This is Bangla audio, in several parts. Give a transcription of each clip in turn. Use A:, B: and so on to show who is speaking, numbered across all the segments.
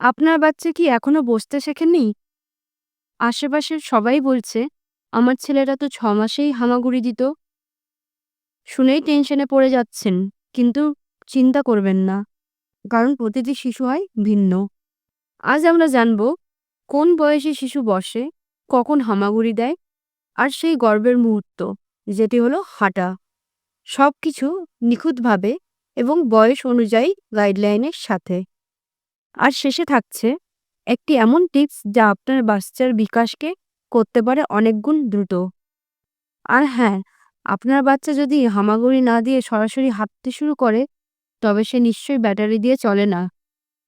A: আপনার বাচ্চা কি এখনও বসতে শেখেনি? আশেপাশের সবাই বলছে, আমার ছেলেটা তো ৬ মাসেই হামাগুড়ি দিত। শুনেই টেনশনে পড়ে যাচ্ছেন, কিন্তু চিন্তা করবেন না। কারণ প্রতিটি শিশু হয় ভিন্ন। আজ আমরা জানব কোন বয়সে শিশু বসে, কখন হামাগুড়ি দেয়, আর সেই গর্বের মুহূর্ত যেটি হলো হাঁটা। সবকিছু নিখুঁতভাবে এবং বয়স অনুযায়ী গাইডলাইনের সাথে। আর শেষে থাকছে একটি এমন টিপস যা আপনার বাচ্চার বিকাশকে করতে পারে অনেক গুণ দ্রুত। আর হ্যাঁ, আপনার বাচ্চা যদি হামাগুড়ি না দিয়ে সরাসরি হাঁটতে শুরু করে, তবে সে নিশ্চয়ই ব্যাটারি দিয়ে চলে না।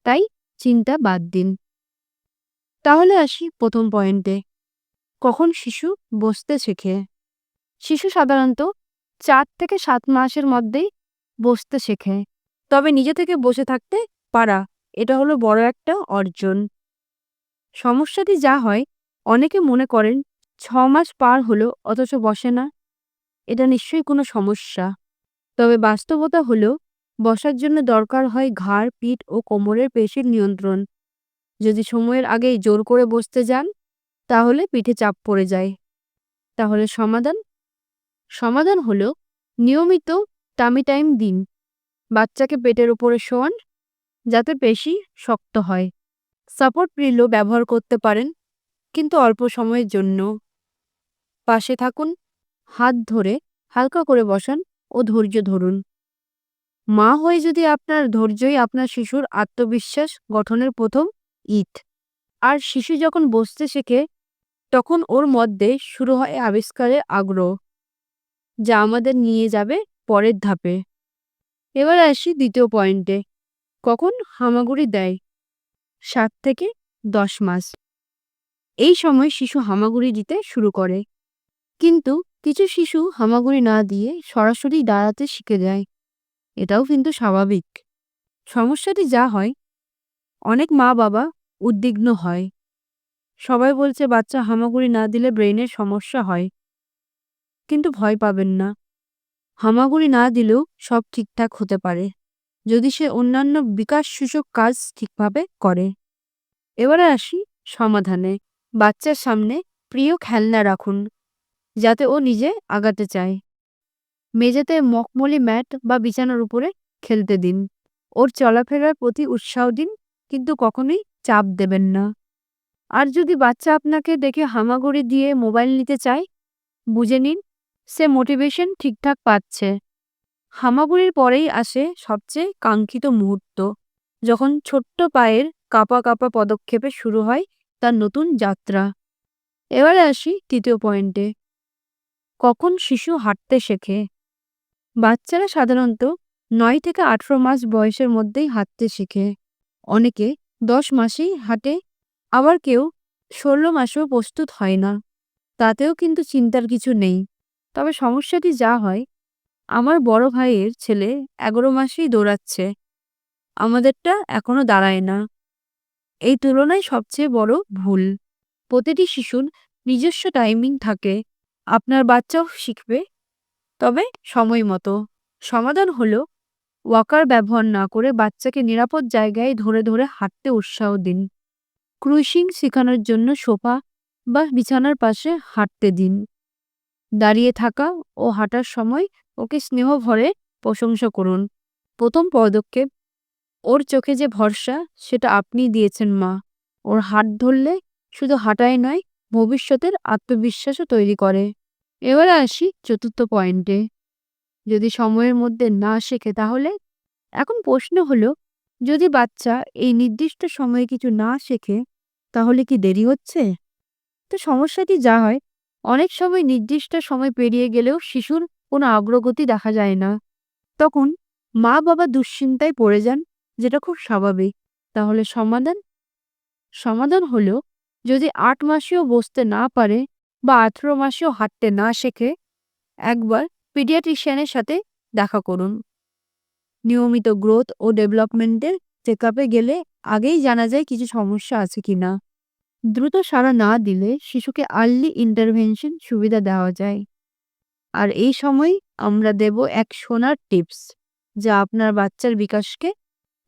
A: তাই চিন্তা বাদ দিন। তাহলে আসি প্রথম পয়েন্টে। কখন শিশু বসতে শেখে? শিশু সাধারণত চার থেকে সাত মাসের মধ্যেই বসতে শেখে। তবে নিজে থেকে বসে থাকতে পারা এটা হলো বড় একটা অর্জন। সমস্যাটি যা হয় অনেকে মনে করেন ছ মাস পার হলো অথচ বসে না। এটা নিশ্চয়ই কোনো সমস্যা। তবে বাস্তবতা হলো বসার জন্য দরকার হয় ঘাড়, পিঠ ও কোমরের পেশির নিয়ন্ত্রণ। যদি সময়ের আগেই জোর করে বসতে যান, তাহলে পিঠে চাপ পড়ে যায়। তাহলে সমাধান? সমাধান হলো নিয়মিত টামি টাইম দিন। বাচ্চাকে পেটের উপরে শোয়ান, যাতে পেশি শক্ত হয়। সাপোর্ট পিলো ব্যবহার করতে পারেন, কিন্তু অল্প সময়ের জন্য। পাশে থাকুন, হাত ধরে হালকা করে বসান ও ধৈর্য ধরুন। মা হয়ে যদি আপনার ধৈর্যই আপনার শিশুর আত্মবিশ্বাস গঠনের প্রথম ইট। আর শিশু যখন বসতে শেখে, তখন ওর মধ্যে শুরু হয় আবিষ্কারের আগ্রহ, যা আমাদের নিয়ে যাবে পরের ধাপে। এবার আসি দ্বিতীয় পয়েন্টে। কখন হামাগুড়ি দেয়? সাত থেকে দশ মাস। এই সময় শিশু হামাগুড়ি দিতে শুরু করে। কিন্তু কিছু শিশু হামাগুড়ি না দিয়ে সরাসরি দাঁড়াতে শিখে যায়। এটাও কিন্তু স্বাভাবিক। সমস্যাটি যা হয়, অনেক মা-বাবা উদ্বিগ্ন হয়। সবাই বলছে বাচ্চা হামাগুড়ি না দিলে ব্রেনের সমস্যা হয়। কিন্তু ভয় পাবেন না। হামাগুড়ি না দিলেও সব ঠিকঠাক হতে পারে, যদি সে অন্যান্য বিকাশসূচক কাজ ঠিকভাবে করে। এবারে আসি সমাধানে। বাচ্চার সামনে প্রিয় খেলনা রাখুন, যাতে ও নিজে আগাতে চায়। মেঝেতে মকমলি ম্যাট বা বিছানার উপরে খেলতে দিন। ওর চলাফেরার প্রতি উৎসাহ দিন, কিন্তু কখনোই চাপ দেবেন না। আর যদি বাচ্চা আপনাকে দেখে হামাগুড়ি দিয়ে মোবাইল নিতে চায়, বুঝে নিন সে মোটিভেশন ঠিকঠাক পাচ্ছে। হামাগুড়ির পরেই আসে সবচেয়ে কাঙ্ক্ষিত মুহূর্ত, যখন ছোট্ট পায়ের কাঁপা কাঁপা পদক্ষেপে শুরু হয় তার নতুন যাত্রা। এবারে আসি তৃতীয় পয়েন্টে। কখন শিশু হাঁটতে শেখে? বাচ্চারা সাধারণত নয় থেকে আঠেরো মাস বয়সের মধ্যেই হাঁটতে শেখে। অনেকে দশ মাসেই হাঁটে, আবার কেউ ষোলো মাসেও প্রস্তুত হয় না। তাতেও কিন্তু চিন্তার কিছু নেই। তবে সমস্যাটি যা হয়, আমার বড় ভাইয়ের ছেলে এগারো মাসেই দৌড়াচ্ছে। আমাদেরটা এখনও দাঁড়ায় না। এই তুলনায় সবচেয়ে বড় ভুল। প্রতিটি শিশুর নিজস্ব টাইমিং থাকে। আপনার বাচ্চাও শিখবে, তবে সময় মতো। সমাধান হলো ওয়াকার ব্যবহার না করে বাচ্চাকে নিরাপদ জায়গায় ধরে ধরে হাঁটতে উৎসাহ দিন। ক্রুশিং শেখানোর জন্য সোফা বা বিছানার পাশে হাঁটতে দিন। দাঁড়িয়ে থাকা ও হাঁটার সময় ওকে স্নেহ ভরে প্রশংসা করুন। প্রথম পদক্ষেপ ওর চোখে যে ভরসা সেটা আপনিই দিয়েছেন মা। ওর হাত ধরলে শুধু হাঁটাই নয়, ভবিষ্যতের আত্মবিশ্বাসও তৈরি করে। এবারে আসি চতুর্থ পয়েন্টে। যদি সময়ের মধ্যে না শেখে তাহলে? এখন প্রশ্ন হলো, যদি বাচ্চা এই নির্দিষ্ট সময়ে কিছু না শেখে, তাহলে কি দেরি হচ্ছে? তো সমস্যাটি যা হয়, অনেক সময় নির্দিষ্ট সময় পেরিয়ে গেলেও শিশুর কোনো অগ্রগতি দেখা যায় না। তখন মা-বাবা দুশ্চিন্তায় পড়ে যান, যেটা খুব স্বাভাবিক। তাহলে সমাধান? সমাধান হলো, যদি আট মাসেও বসতে না পারে বা আঠেরো মাসেও হাঁটতে না শেখে, একবার পিডিয়াট্রিশিয়ানের সাথে দেখা করুন। নিয়মিত গ্রোথ ও ডেভেলপমেন্টের চেকআপে গেলে আগেই জানা যায় কিছু সমস্যা আছে কিনা। দ্রুত সাড়া না দিলে শিশুকে আর্লি ইন্টারভেনশন সুবিধা দেওয়া যায়। আর এই সময় আমরা দেব এক সোনার টিপস, যা আপনার বাচ্চার বিকাশকে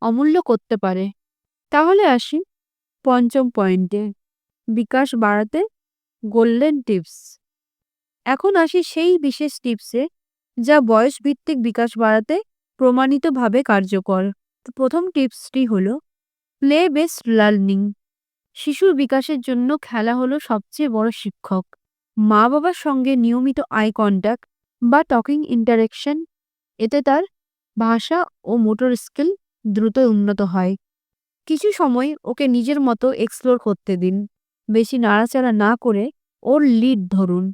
A: অমূল্য করতে পারে। তাহলে আসি পঞ্চম পয়েন্টে বিকাশ বাড়াতে গোল্ডেন টিপস। এখন আসি সেই বিশেষ টিপসে যা বয়স ভিত্তিক বিকাশ বাড়াতে প্রমাণিতভাবে কার্যকর। প্রথম টিপসটি হলো প্লে বেসড লার্নিং শিশুর বিকাশের জন্য খেলা হলো সবচেয়ে বড় শিক্ষক। মা বাবার সঙ্গে নিয়মিত আই কন্ট্যাক্ট বা টকিং ইন্টারেকশন এতে তার ভাষা ও মোটর স্কিল দ্রুত উন্নত হয়। কিছু সময় ওকে নিজের মতো এক্সপ্লোর করতে দিন। বেশি নাড়াচাড়া না করে ওর লিড ধরুন।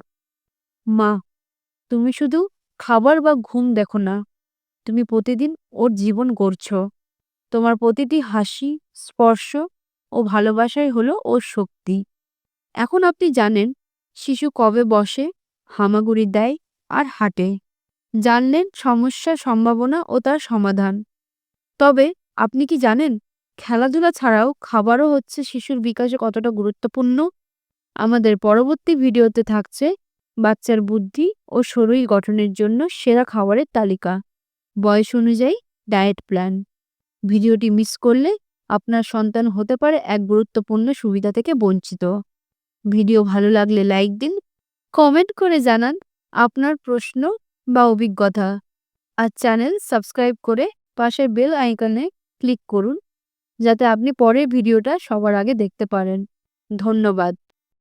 A: মা, তুমি শুধু খাবার বা ঘুম দেখো না। তুমি প্রতিদিন ওর জীবন গড়ছ। তোমার প্রতিটি হাসি, স্পর্শ ও ভালোবাসাই হলো ওর শক্তি। এখন আপনি জানেন শিশু কবে বসে, হামাগুড়ি দেয় আর হাঁটে। জানলেন সমস্যার সম্ভাবনা ও তার সমাধান। তবে আপনি কি জানেন, খেলাধুলা ছাড়াও খাবারও হচ্ছে শিশুর বিকাশে কতটা গুরুত্বপূর্ণ? আমাদের পরবর্তী ভিডিওতে থাকছে বাচ্চার বুদ্ধি ও শরীর গঠনের জন্য সেরা খাবারের তালিকা। বয়স অনুযায়ী ডায়েট প্ল্যান। ভিডিওটি মিস করলে আপনার সন্তান হতে পারে এক গুরুত্বপূর্ণ সুবিধা থেকে বঞ্চিত। ভিডিও ভালো লাগলে লাইক দিন, কমেন্ট করে জানান আপনার প্রশ্ন বা অভিজ্ঞতা। আর চ্যানেল সাবস্ক্রাইব করে পাশের বেল আইকনে ক্লিক করুন, যাতে আপনি পরের ভিডিওটা সবার আগে দেখতে পারেন। ধন্যবাদ।